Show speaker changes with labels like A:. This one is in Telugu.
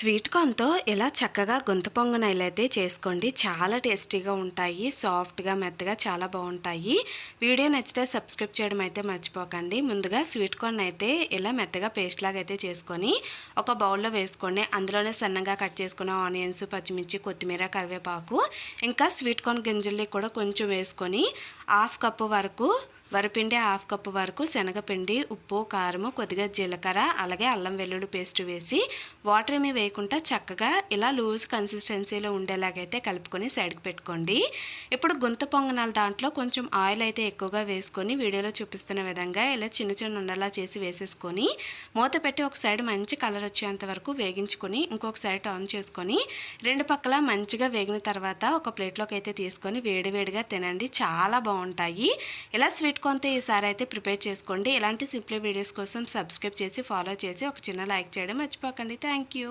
A: స్వీట్ కార్న్తో ఇలా చక్కగా గుంత పొంగనాయిలు అయితే చేసుకోండి. చాలా టేస్టీగా ఉంటాయి. సాఫ్ట్గా మెత్తగా చాలా బాగుంటాయి. వీడియో నచ్చితే సబ్స్క్రైబ్ చేయడం అయితే మర్చిపోకండి. ముందుగా స్వీట్ కార్న్ అయితే ఇలా మెత్తగా పేస్ట్ లాగా అయితే చేసుకొని ఒక బౌల్లో వేసుకోండి. అందులోనే సన్నగా కట్ చేసుకున్న ఆనియన్స్ పచ్చిమిర్చి కొత్తిమీర కరివేపాకు ఇంకా స్వీట్ కార్న్ గింజల్ని కూడా కొంచెం వేసుకొని హాఫ్ కప్పు వరకు వరిపిండి హాఫ్ కప్పు వరకు శనగపిండి ఉప్పు కారము కొద్దిగా జీలకర్ర అలాగే అల్లం వెల్లుల్లి పేస్ట్ వేసి వాటర్ ఏమీ వేయకుండా చక్కగా ఇలా లూజ్ కన్సిస్టెన్సీలో ఉండేలాగైతే కలుపుకొని సైడ్కి పెట్టుకోండి. ఇప్పుడు గుంత పొంగనాల దాంట్లో కొంచెం ఆయిల్ అయితే ఎక్కువగా వేసుకొని వీడియోలో చూపిస్తున్న విధంగా ఇలా చిన్న చిన్న ఉండలా చేసి వేసేసుకొని మూత పెట్టి ఒక సైడ్ మంచి కలర్ వచ్చేంత వరకు వేగించుకొని ఇంకొక సైడ్ ఆన్ చేసుకొని రెండు పక్కల మంచిగా వేగిన తర్వాత ఒక ప్లేట్లోకి అయితే తీసుకొని వేడివేడిగా తినండి. చాలా బాగుంటాయి. ఇలా స్వీట్ కార్న్తో ఈసారి అయితే ప్రిపేర్ చేసుకోండి. ఇలాంటి సింప్లీ వీడియోస్ కోసం సబ్స్క్రైబ్ చేసి ఫాలో చేసి ఒక చిన్న లైక్ చేయడం మర్చిపోకండి. Thank you.